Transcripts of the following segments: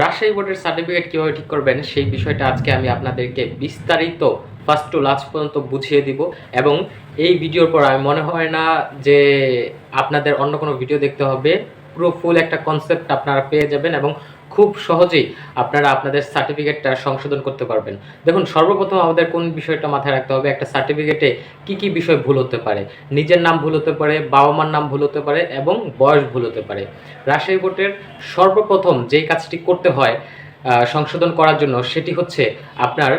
রাজশাহী বোর্ডের সার্টিফিকেট কীভাবে ঠিক করবেন সেই বিষয়টা আজকে আমি আপনাদেরকে বিস্তারিত ফার্স্ট টু লাস্ট পর্যন্ত বুঝিয়ে দিব এবং এই ভিডিওর পর আমি মনে হয় না যে আপনাদের অন্য কোনো ভিডিও দেখতে হবে। পুরো ফুল একটা কনসেপ্ট আপনারা পেয়ে যাবেন এবং খুব সহজেই আপনারা আপনাদের সার্টিফিকেটটা সংশোধন করতে পারবেন। দেখুন, সর্বপ্রথম আমাদের কোন বিষয়টা মাথায় রাখতে হবে? একটা সার্টিফিকেটে কি কি বিষয় ভুল হতে পারে? নিজের নাম ভুল হতে পারে, বাবা মার নাম ভুল হতে পারে এবং বয়স ভুল হতে পারে। রাজশাহী বোর্ডের সর্বপ্রথম যেই কাজটি করতে হয় সংশোধন করার জন্য সেটি হচ্ছে আপনার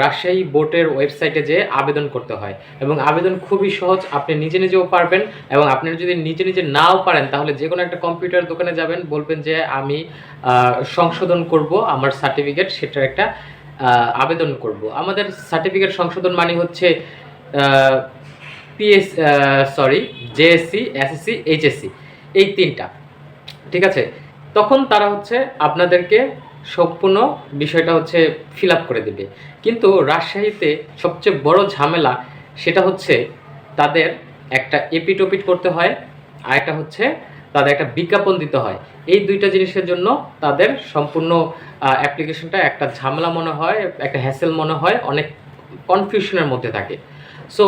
রাজশাহী বোর্ডের ওয়েবসাইটে যে আবেদন করতে হয়। এবং আবেদন খুবই সহজ, আপনি নিজে নিজেও পারবেন এবং আপনি যদি নিজে নিজে নাও পারেন, তাহলে যে কোনো একটা কম্পিউটার দোকানে যাবেন, বলবেন যে আমি সংশোধন করব আমার সার্টিফিকেট, সেটার একটা আবেদন করব। আমাদের সার্টিফিকেট সংশোধন মানে হচ্ছে PS sorry JSC, SSC, HSC, এই তিনটা। ঠিক আছে? তখন তারা হচ্ছে আপনাদেরকে সম্পূর্ণ বিষয়টা হচ্ছে ফিল আপ করে দেবে। কিন্তু রাজশাহীতে সবচেয়ে বড় ঝামেলা সেটা হচ্ছে তাদের একটা এপিটোপিট করতে হয়, আর একটা হচ্ছে তাদের একটা বিজ্ঞাপন দিতে হয়। এই দুইটা জিনিসের জন্য তাদের সম্পূর্ণ অ্যাপ্লিকেশনটা একটা ঝামেলা মনে হয়, একটা হ্যাসেল মনে হয়, অনেক কনফিউশনের মধ্যে থাকে। সো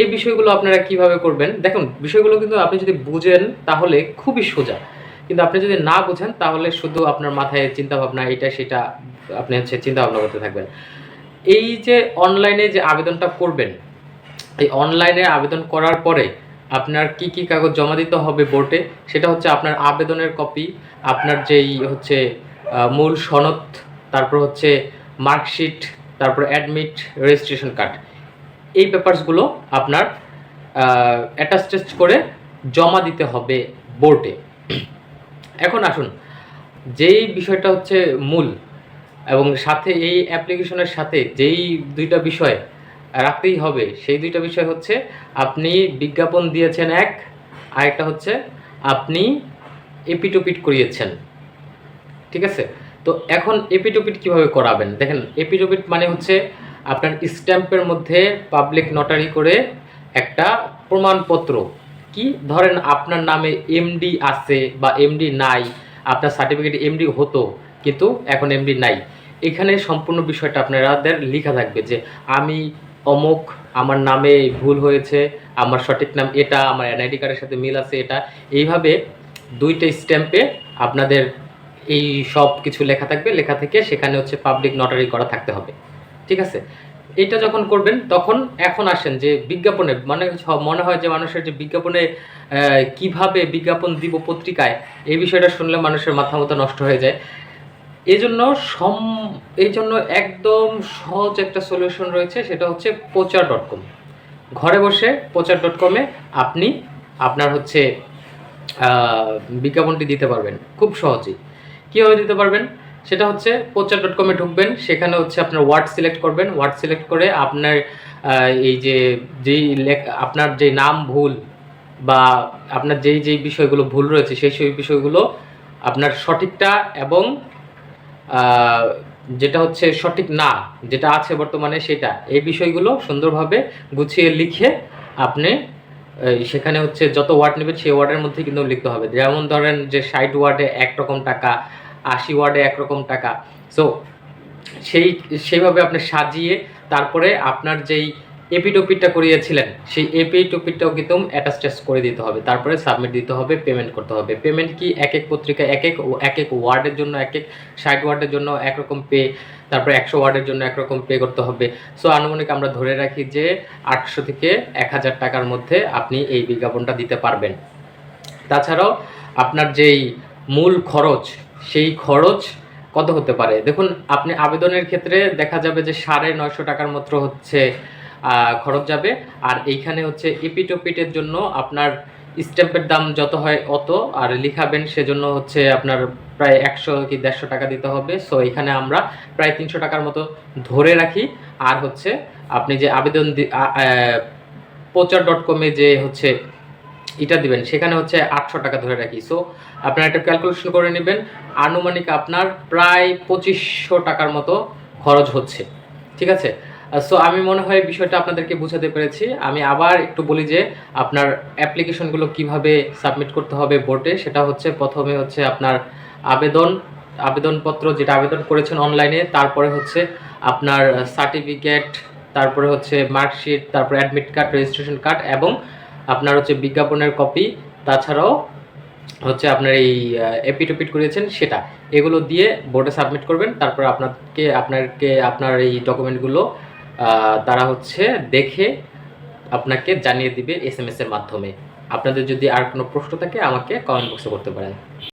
এই বিষয়গুলো আপনারা কীভাবে করবেন? দেখুন, বিষয়গুলো কিন্তু আপনি যদি বুঝেন তাহলে খুবই সোজা। কিন্তু আপনি যদি না বুঝেন, তাহলে শুধু আপনার মাথায় চিন্তা ভাবনা এটা সেটা আপনি হচ্ছে চিন্তা ভাবনা করতে থাকবেন। এই যে অনলাইনে যে আবেদনটা করবেন, এই অনলাইনে আবেদন করার পরে আপনার কি কি কাগজ জমা দিতে হবে বোর্ডে সেটা হচ্ছে আপনার আবেদনের কপি আপনার যেই হচ্ছে মূল সনদ, তারপর হচ্ছে মার্কশিট তারপর অ্যাডমিট রেজিস্ট্রেশন কার্ড এই পেপারসগুলো আপনার অ্যাটাচ টেস্ট করে জমা দিতে হবে বোর্ডে এখন আসুন, যেই বিষয়টা হচ্ছে মূল এবং সাথে এই অ্যাপ্লিকেশনের সাথে যেই দুইটা বিষয় রাখতেই হবে, সেই দুইটা বিষয় হচ্ছে আপনি বিজ্ঞাপন দিয়েছেন এক, আরেকটা হচ্ছে আপনি এপিটোপিট করিয়েছেন। ঠিক আছে? তো এখন এপিটোপিট কীভাবে করাবেন? দেখেন, এপিটোপিট মানে হচ্ছে আপনার স্ট্যাম্পের মধ্যে পাবলিক নটারি করে একটা প্রমাণপত্র কি? ধরেন আপনার নামে এমডি আছে বা এমডি নাই, আপনার সার্টিফিকেট এমডি হতো, কিন্তু এখন এমডি নাই। এখানে সম্পূর্ণ বিষয়টা আপনাদের লেখা থাকবে যে আমি অমুক, আমার নামে ভুল হয়েছে, আমার সঠিক নাম এটা, আমার এনআইডি কার্ডের সাথে মিল আছে এটা। এইভাবে দুইটা স্ট্যাম্পে আপনাদের এই সব কিছু লেখা থাকবে। লেখা থেকে সেখানে হচ্ছে পাবলিক নটারি করা থাকতে হবে। ঠিক আছে? এটা যখন করবেন, তখন এখন আসেন যে বিজ্ঞাপনে মানে মনে হয় যে মানুষের যে বিজ্ঞাপনে কীভাবে বিজ্ঞাপন দিব পত্রিকায়, এই বিষয়টা শুনলে মানুষের মাথা মতো নষ্ট হয়ে যায়। এই জন্য সম এই জন্য একদম সহজ একটা সলিউশন রয়েছে, সেটা হচ্ছে প্রচার ডট কম ঘরে বসে প্রচার ডট কমে আপনি আপনার হচ্ছে বিজ্ঞাপনটি দিতে পারবেন, খুব সহজেই। কীভাবে দিতে পারবেন? সেটা হচ্ছে পোচার ডট কমে ঢুকবেন, সেখানে হচ্ছে আপনার ওয়ার্ড সিলেক্ট করবেন। ওয়ার্ড সিলেক্ট করে আপনার এই যে, যেই আপনার যে নাম ভুল বা আপনার যেই যেই বিষয়গুলো ভুল রয়েছে, সেই সেই বিষয়গুলো আপনার সঠিকটা এবং যেটা হচ্ছে সঠিক না, যেটা আছে বর্তমানে সেটা, এই বিষয়গুলো সুন্দরভাবে গুছিয়ে লিখে আপনি সেখানে হচ্ছে যত ওয়ার্ড নেবেন, সেই ওয়ার্ডের মধ্যে কিন্তু লিখতে হবে। যেমন ধরেন যে ষাট ওয়ার্ডে একরকম টাকা আশি ওয়ার্ডে একরকম টাকা। সো সেই, সেইভাবে আপনি সাজিয়ে তারপরে আপনার যেই এপি এপিটোপিটটা করিয়েছিলেন, সেই এপি এপিটোপিটটাও কিন্তু অ্যাটাস্টেস করে দিতে হবে। তারপরে সাবমিট দিতে হবে পেমেন্ট করতে হবে। পেমেন্ট কি এক এক পত্রিকা, এক এক ও এক এক ওয়ার্ডের জন্য, এক এক ষাট ওয়ার্ডের জন্য একরকম পে তারপরে একশো ওয়ার্ডের জন্য একরকম পে করতে হবে। সো আনুমানিক আমরা ধরে রাখি যে আটশো থেকে এক হাজার টাকার মধ্যে আপনি এই বিজ্ঞাপনটা দিতে পারবেন। তাছাড়াও আপনার যেই মূল খরচ সেই খরচ কত হতে পারে? দেখুন, আপনি আবেদনের ক্ষেত্রে দেখা যাবে যে সাড়ে নয়শো টাকার মতো হচ্ছে খরচ যাবে। আর এইখানে হচ্ছে এপিটোপিটের জন্য আপনার স্ট্যাম্পের দাম যত হয় অত, আর লিখাবেন সেজন্য হচ্ছে আপনার প্রায় একশো কি দেড়শো টাকা দিতে হবে। সো এখানে আমরা প্রায় তিনশো টাকার মতো ধরে রাখি। আর হচ্ছে আপনি যে আবেদন প্রচার ডট কমে যে হচ্ছে এটা দিবেন, সেখানে হচ্ছে আটশো টাকা ধরে রাখি। সো আপনারা একটা ক্যালকুলেশন করে নেবেন, আনুমানিক আপনার প্রায় পঁচিশশো টাকার মতো খরচ হচ্ছে। ঠিক আছে? সো আমি মনে হয় বিষয়টা আপনাদেরকে বুঝাতে পেরেছি। আমি আবার একটু বলি যে, আপনার অ্যাপ্লিকেশনগুলো কীভাবে সাবমিট করতে হবে বোর্ডে সেটা হচ্ছে প্রথমে হচ্ছে আপনার আবেদন, আবেদনপত্র যেটা আবেদন করেছেন অনলাইনে তারপরে হচ্ছে আপনার সার্টিফিকেট তারপরে হচ্ছে মার্কশিট তারপরে অ্যাডমিট কার্ড রেজিস্ট্রেশন কার্ড এবং আপনার হচ্ছে বিজ্ঞাপনের কপি তাছাড়াও হচ্ছে আপনার এই এপিটোপিট করেছেন সেটা। এগুলো দিয়ে বোর্ডে সাবমিট করবেন, তারপর আপনাকে আপনাকে আপনার এই ডকুমেন্টগুলো তারা হচ্ছে দেখে আপনাকে জানিয়ে দিবে এস এর মাধ্যমে। আপনাদের যদি আর কোনো প্রশ্ন থাকে আমাকে কমেন্ট বক্সে করতে পারেন।